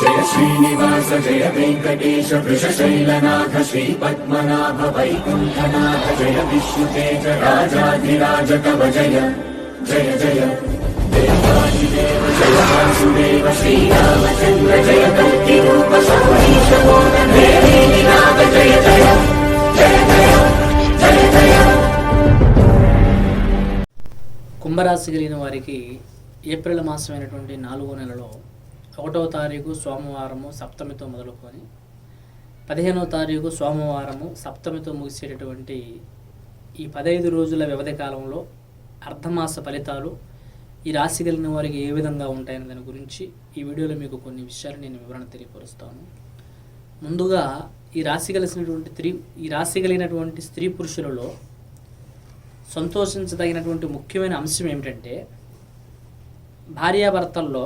జయ శ్రీనివాస జయ వెంకటేశ వృషశైలనాథ శ్రీ పద్మనాభ వైకుంఠనాథ జయ విష్ణుతేజ రాజాధిరాజ కవ జయ జయ జయ. దేవాదిదేవ జయ వాసుదేవ శ్రీరామచంద్ర జయ కల్కి రూప శౌరీశ నాథ జయ జయ జయ జయ జయ జయ. కుంభరాశి కలిగిన వారికి ఏప్రిల్ మాసమైనటువంటి నాలుగో నెలలో ఒకటవ తారీఖు సోమవారము సప్తమితో మొదలుకొని పదిహేనవ తారీఖు సోమవారము సప్తమితో ముగిసేటటువంటి ఈ పదహైదు రోజుల వ్యవధి కాలంలో అర్ధమాస ఫలితాలు ఈ రాశి కలిగిన వారికి ఏ విధంగా ఉంటాయనే దాని గురించి ఈ వీడియోలో మీకు కొన్ని విషయాలు నేను వివరణ తెలియపరుస్తాను. ముందుగా ఈ రాశి కలిసినటువంటి స్త్రీ ఈ రాశి కలిగినటువంటి స్త్రీ పురుషులలో సంతోషించదగినటువంటి ముఖ్యమైన అంశం ఏమిటంటే భార్యాభర్తల్లో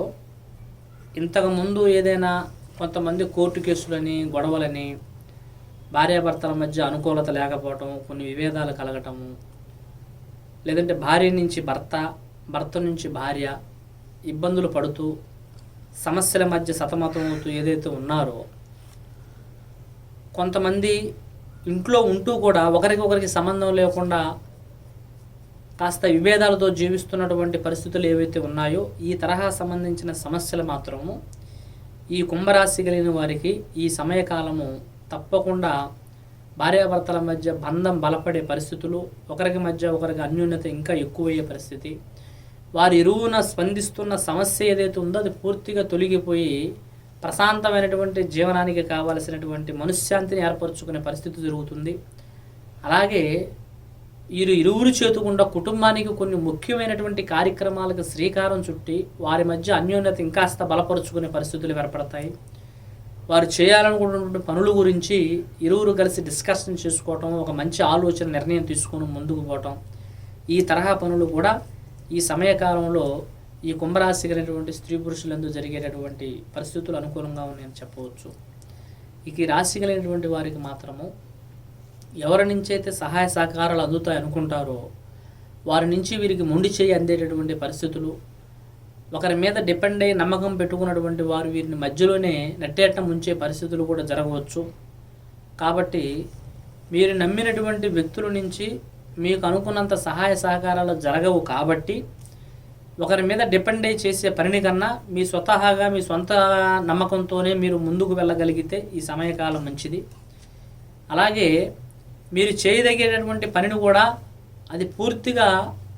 ఇంతకుముందు ఏదైనా కొంతమంది కోర్టు కేసులని గొడవలని భార్యాభర్తల మధ్య అనుకూలత లేకపోవటం కొన్ని విభేదాలు కలగటము లేదంటే భార్య నుంచి భర్త భర్త నుంచి భార్య ఇబ్బందులు పడుతూ సమస్యల మధ్య సతమతం అవుతూ ఏదైతే ఉన్నారో కొంతమంది ఇంట్లో ఉంటూ కూడా ఒకరికి ఒకరికి సంబంధం లేకుండా కాస్త విభేదాలతో జీవిస్తున్నటువంటి పరిస్థితులు ఏవైతే ఉన్నాయో ఈ తరహా సంబంధించిన సమస్యలు మాత్రము ఈ కుంభరాశి కలిగిన వారికి ఈ సమయకాలము తప్పకుండా భార్యాభర్తల మధ్య బంధం బలపడే పరిస్థితులు ఒకరికి మధ్య ఒకరికి అన్యోన్యత ఇంకా ఎక్కువయ్యే పరిస్థితి. వారి ఇరువున స్పందిస్తున్న సమస్య ఏదైతే ఉందో అది పూర్తిగా తొలగిపోయి ప్రశాంతమైనటువంటి జీవనానికి కావలసినటువంటి మనశ్శాంతిని ఏర్పరచుకునే పరిస్థితి జరుగుతుంది. అలాగే వీరు ఇరువురు చేతుకుండా కుటుంబానికి కొన్ని ముఖ్యమైనటువంటి కార్యక్రమాలకు శ్రీకారం చుట్టి వారి మధ్య అన్యోన్యత ఇంకాస్త బలపరుచుకునే పరిస్థితులు ఏర్పడతాయి. వారు చేయాలనుకున్నటువంటి పనుల గురించి ఇరువురు కలిసి డిస్కషన్ చేసుకోవటం ఒక మంచి ఆలోచన నిర్ణయం తీసుకొని ముందుకు పోవటం ఈ తరహా పనులు కూడా ఈ సమయకాలంలో ఈ కుంభరాశి కలిగినటువంటి స్త్రీ పురుషులందు జరిగేటటువంటి పరిస్థితులు అనుకూలంగా ఉన్నాయని చెప్పవచ్చు. ఇక ఈ రాశి కలిగినటువంటి వారికి మాత్రము ఎవరి నుంచి అయితే సహాయ సహకారాలు అందుతాయి అనుకుంటారో వారి నుంచి వీరికి మొండి చేయి అందేటటువంటి పరిస్థితులు ఒకరి మీద డిపెండ్ అయ్యి నమ్మకం పెట్టుకున్నటువంటి వారు వీరిని మధ్యలోనే నెట్టేట ముంచే పరిస్థితులు కూడా జరగవచ్చు. కాబట్టి మీరు నమ్మినటువంటి వ్యక్తుల నుంచి మీకు అనుకున్నంత సహాయ సహకారాలు జరగవు కాబట్టి ఒకరి మీద డిపెండ్ అయ్యి చేసే పనిని కన్నా మీ స్వతహాగా మీ సొంత నమ్మకంతోనే మీరు ముందుకు వెళ్ళగలిగితే ఈ సమయకాలం మంచిది. అలాగే మీరు చేయదగినటువంటి పనిని కూడా అది పూర్తిగా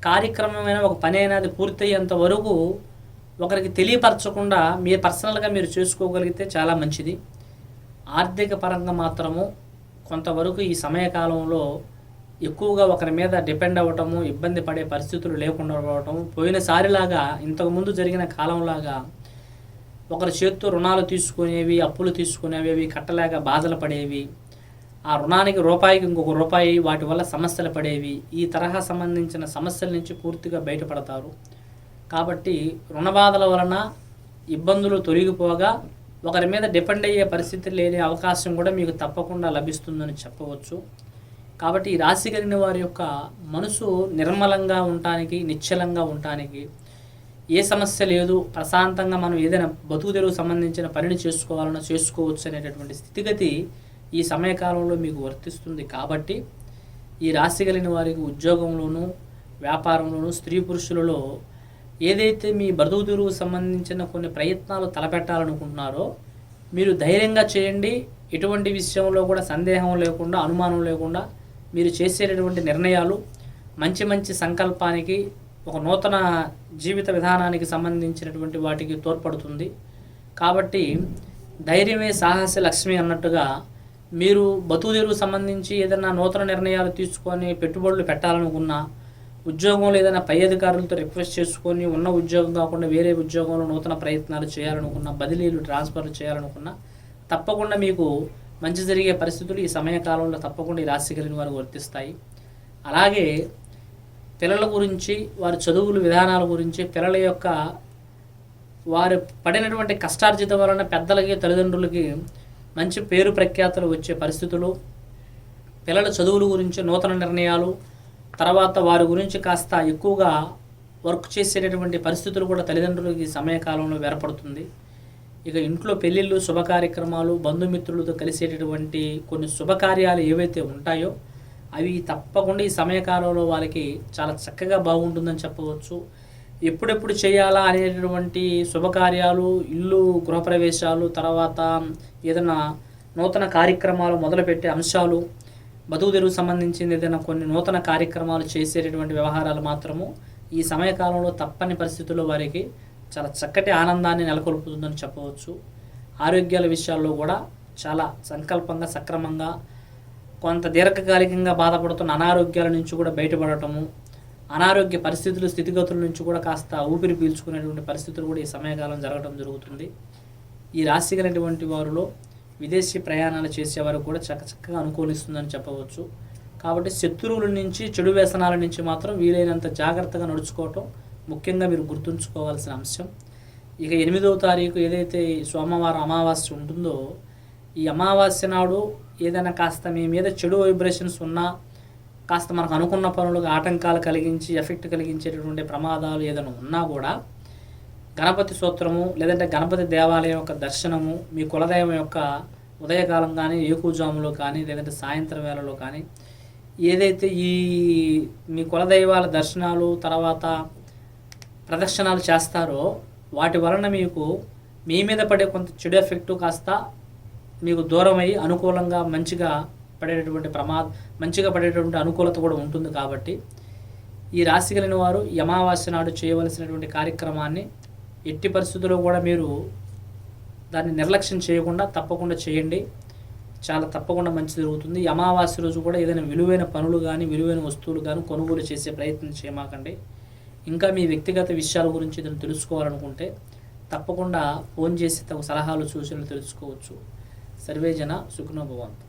కార్యక్రమమైన ఒక పని అయినా అది పూర్తయ్యేంత వరకు ఒకరికి తెలియపరచకుండా మీరు పర్సనల్గా మీరు చేసుకోగలిగితే చాలా మంచిది. ఆర్థిక పరంగా మాత్రము కొంతవరకు ఈ సమయకాలంలో ఎక్కువగా ఒకరి మీద డిపెండ్ అవ్వటము ఇబ్బంది పడే పరిస్థితులు లేకుండా పోవటం పోయినసారిలాగా ఇంతకుముందు జరిగిన కాలంలాగా ఒకరి చేత్తో రుణాలు తీసుకునేవి అప్పులు తీసుకునేవి అవి కట్టలేక బాధలు పడేవి ఆ రుణానికి రూపాయికి ఇంకొక రూపాయి వాటి వల్ల సమస్యలు పడేవి. ఈ తరహా సంబంధించిన సమస్యల నుంచి పూర్తిగా బయటపడతారు. కాబట్టి రుణ బాధల వలన ఇబ్బందులు తొలగిపోగా ఒకరి మీద డిపెండ్ అయ్యే పరిస్థితి లేని అవకాశం కూడా మీకు తప్పకుండా లభిస్తుందని చెప్పవచ్చు. కాబట్టి ఈ రాశి కలిగిన వారి యొక్క మనసు నిర్మలంగా ఉండటానికి నిశ్చలంగా ఉండటానికి ఏ సమస్య లేదు. ప్రశాంతంగా మనం ఏదైనా బతుకు తెరువు సంబంధించిన పనిని చేసుకోవాలన్నా చేసుకోవచ్చు అనేటటువంటి స్థితిగతి ఈ సమయకాలంలో మీకు వర్తిస్తుంది కాబట్టి ఈ రాశి కలిగిన వారికి ఉద్యోగంలోనూ వ్యాపారంలోనూ స్త్రీ పురుషులలో ఏదైతే మీ బతుకు తిరుగు సంబంధించిన కొన్ని ప్రయత్నాలు తలపెట్టాలనుకుంటున్నారో మీరు ధైర్యంగా చేయండి. ఎటువంటి విషయంలో కూడా సందేహం లేకుండా అనుమానం లేకుండా మీరు చేసేటటువంటి నిర్ణయాలు మంచి మంచి సంకల్పానికి ఒక నూతన జీవిత విధానానికి సంబంధించినటువంటి వాటికి తోడ్పడుతుంది. కాబట్టి ధైర్యమే సాహస లక్ష్మి అన్నట్టుగా మీరు బతుకుదెరువు సంబంధించి ఏదైనా నూతన నిర్ణయాలు తీసుకొని పెట్టుబడులు పెట్టాలనుకున్నా ఉద్యోగంలో ఏదైనా పై అధికారులతో రిక్వెస్ట్ చేసుకొని ఉన్న ఉద్యోగం కాకుండా వేరే ఉద్యోగంలో నూతన ప్రయత్నాలు చేయాలనుకున్నా బదిలీలు ట్రాన్స్ఫర్ చేయాలనుకున్నా తప్పకుండా మీకు మంచి జరిగే పరిస్థితులు ఈ సమయకాలంలో తప్పకుండా ఈ రాశి కలిగిన వారు వర్తిస్తాయి. అలాగే పిల్లల గురించి వారి చదువుల విధానాల గురించి పిల్లల యొక్క వారు పడినటువంటి కష్టార్జిత వలన పెద్దలకి తల్లిదండ్రులకి మంచి పేరు ప్రఖ్యాతులు వచ్చే పరిస్థితులు పిల్లల చదువుల గురించి నూతన నిర్ణయాలు తర్వాత వారి గురించి కాస్త ఎక్కువగా వర్క్ చేసేటటువంటి పరిస్థితులు కూడా తల్లిదండ్రులకి ఈ సమయకాలంలో ఏర్పడుతుంది. ఇక ఇంట్లో పెళ్ళిళ్ళు శుభ కార్యక్రమాలు బంధుమిత్రులతో కలిసేటటువంటి కొన్ని శుభకార్యాలు ఏవైతే ఉంటాయో అవి తప్పకుండా ఈ సమయకాలంలో వాళ్ళకి చాలా చక్కగా బాగుంటుందని చెప్పవచ్చు. ఎప్పుడెప్పుడు చేయాలా అనేటటువంటి శుభకార్యాలు ఇల్లు గృహప్రవేశాలు తర్వాత ఏదైనా నూతన కార్యక్రమాలు మొదలుపెట్టే అంశాలు బతుకు తెరువు సంబంధించిన ఏదైనా కొన్ని నూతన కార్యక్రమాలు చేసేటటువంటి వ్యవహారాలు మాత్రము ఈ సమయకాలంలో తప్పని పరిస్థితుల్లో వారికి చాలా చక్కటి ఆనందాన్ని నెలకొల్పుతుందని చెప్పవచ్చు. ఆరోగ్యాల విషయాల్లో కూడా చాలా సంకల్పంగా సక్రమంగా కొంత దీర్ఘకాలికంగా బాధపడుతున్న అనారోగ్యాల నుంచి కూడా బయటపడటము అనారోగ్య పరిస్థితులు స్థితిగతుల నుంచి కూడా కాస్త ఊపిరి పీల్చుకునేటువంటి పరిస్థితులు కూడా ఈ సమయకాలం జరగడం జరుగుతుంది. ఈ రాశి కలిగినటువంటి వారిలో విదేశీ ప్రయాణాలు చేసేవారు కూడా చక్క చక్కగా అనుకూలిస్తుందని చెప్పవచ్చు. కాబట్టి శత్రువుల నుంచి చెడు వ్యసనాల నుంచి మాత్రం వీలైనంత జాగ్రత్తగా నడుచుకోవటం ముఖ్యంగా మీరు గుర్తుంచుకోవాల్సిన అంశం. ఇక ఎనిమిదవ తారీఖు ఏదైతే సోమవారం అమావాస్య ఉంటుందో ఈ అమావాస్య నాడు ఏదైనా కాస్త మీ మీద చెడు వైబ్రేషన్స్ ఉన్నా కాస్త మనకు అనుకున్న పనులకు ఆటంకాలు కలిగించి ఎఫెక్ట్ కలిగించేటటువంటి ప్రమాదాలు ఏదైనా ఉన్నా కూడా గణపతి సూత్రము లేదంటే గణపతి దేవాలయం యొక్క దర్శనము మీ కులదైవం యొక్క ఉదయకాలం కానీ ఏకూజాములో కానీ లేదంటే సాయంత్రం వేళలో కానీ ఏదైతే ఈ మీ కులదైవాల దర్శనాలు తర్వాత ప్రదర్శనలు చేస్తారో వాటి వలన మీకు మీ మీద పడే కొంత చెడు ఎఫెక్టు కాస్త మీకు దూరమై అనుకూలంగా మంచిగా పడేటటువంటి ప్రమాద మంచిగా పడేటటువంటి అనుకూలత కూడా ఉంటుంది కాబట్టి ఈ రాశి కలిగిన వారు యమావాస్య అమావాస్య నాడు చేయవలసినటువంటి కార్యక్రమాన్ని ఎట్టి పరిస్థితుల్లో కూడా మీరు దాన్ని నిర్లక్ష్యం చేయకుండా తప్పకుండా చేయండి. చాలా తప్పకుండా మంచి జరుగుతుంది. అమావాస్య రోజు కూడా ఏదైనా విలువైన పనులు కానీ విలువైన వస్తువులు కానీ కొనుగోలు చేసే ప్రయత్నం చేయమాకండి. ఇంకా మీ వ్యక్తిగత విషయాల గురించి ఏదైనా తెలుసుకోవాలనుకుంటే తప్పకుండా ఫోన్ చేసి తగు సలహాలు సూచనలు తెలుసుకోవచ్చు. సర్వేజన సుఖనోభవంతు